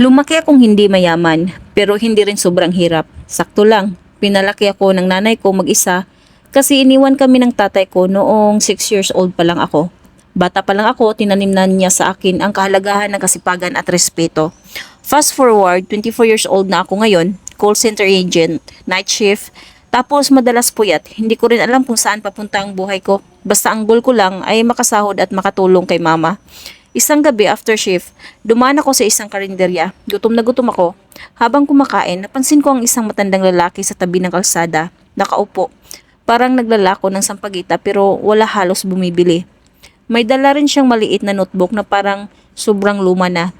Lumaki akong hindi mayaman, pero hindi rin sobrang hirap. Sakto lang, pinalaki ako ng nanay ko mag-isa kasi iniwan kami ng tatay ko noong 6 years old pa lang ako. Bata pa lang ako, tinanim na niya sa akin ang kahalagahan ng kasipagan at respeto. Fast forward, 24 years old na ako ngayon, call center agent, night shift, tapos madalas puyat. Hindi ko rin alam kung saan papunta ang buhay ko. Basta ang goal ko lang ay makasahod at makatulong kay mama. Isang gabi after shift, dumaan ako sa isang karinderya. Gutom na gutom ako. Habang kumakain, napansin ko ang isang matandang lalaki sa tabi ng kalsada. Nakaupo. Parang naglalako ng sampagita pero wala halos bumibili. May dala rin siyang maliit na notebook na parang sobrang luma na.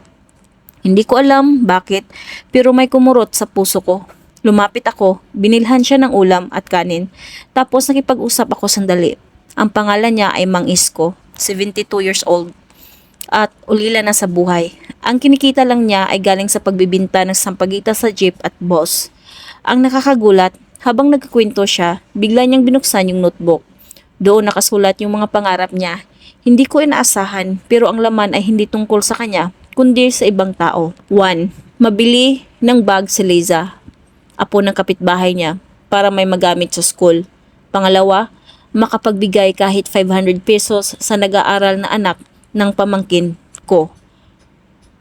Hindi ko alam bakit, pero may kumurot sa puso ko. Lumapit ako, binilhan siya ng ulam at kanin. Tapos nakipag-usap ako sandali. Ang pangalan niya ay Mang Isko, 72 years old at ulila na sa buhay. Ang kinikita lang niya ay galing sa pagbibinta ng sampagita sa jeep at boss. Ang nakakagulat, habang nagkakwento siya, bigla niyang binuksan yung notebook. Doon nakasulat yung mga pangarap niya. Hindi ko inaasahan, pero ang laman ay hindi tungkol sa kanya, kundi sa ibang tao. 1. Mabili ng bag si Liza, apo ng kapitbahay niya, para may magamit sa school. Pangalawa, makapagbigay kahit 500 pesos sa nag-aaral na anak ng pamangkin ko.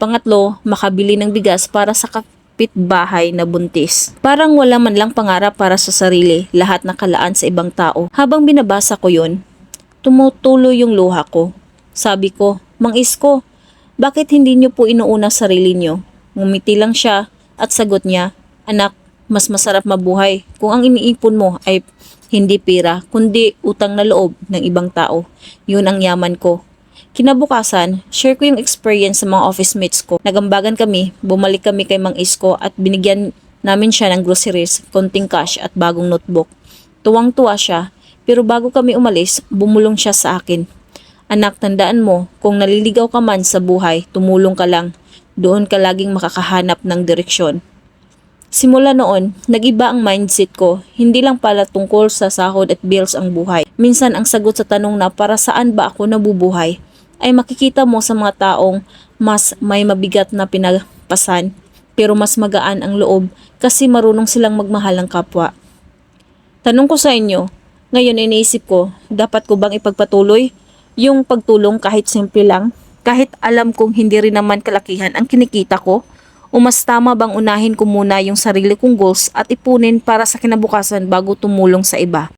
Pangatlo, makabili ng bigas para sa kapitbahay na buntis. Parang wala man lang pangarap para sa sarili, lahat nakalaan sa ibang tao. Habang binabasa ko yun, tumutuloy yung luha ko. Sabi ko, Mang Isko, bakit hindi niyo po inuuna sarili niyo? Ngumiti lang siya at sagot niya, Anak, mas masarap mabuhay kung ang iniipon mo ay hindi pera, kundi utang na loob ng ibang tao. Yun ang yaman ko. Kinabukasan, share ko yung experience sa mga office mates ko. Nagambagan kami, bumalik kami kay Mang Isko at binigyan namin siya ng groceries, konting cash at bagong notebook. Tuwang-tuwa siya, pero bago kami umalis, bumulong siya sa akin. Anak, tandaan mo, kung naliligaw ka man sa buhay, tumulong ka lang. Doon ka laging makakahanap ng direksyon. Simula noon, nag-iba ang mindset ko. Hindi lang pala tungkol sa sahod at bills ang buhay. Minsan ang sagot sa tanong na para saan ba ako nabubuhay ay makikita mo sa mga taong mas may mabigat na pinagpasan pero mas magaan ang loob kasi marunong silang magmahal ng kapwa. Tanong ko sa inyo, ngayon iniisip ko, dapat ko bang ipagpatuloy yung pagtulong kahit simple lang? Kahit alam kong hindi rin naman kalakihan ang kinikita ko? O mas tama bang unahin ko muna yung sarili kong goals at ipunin para sa kinabukasan bago tumulong sa iba?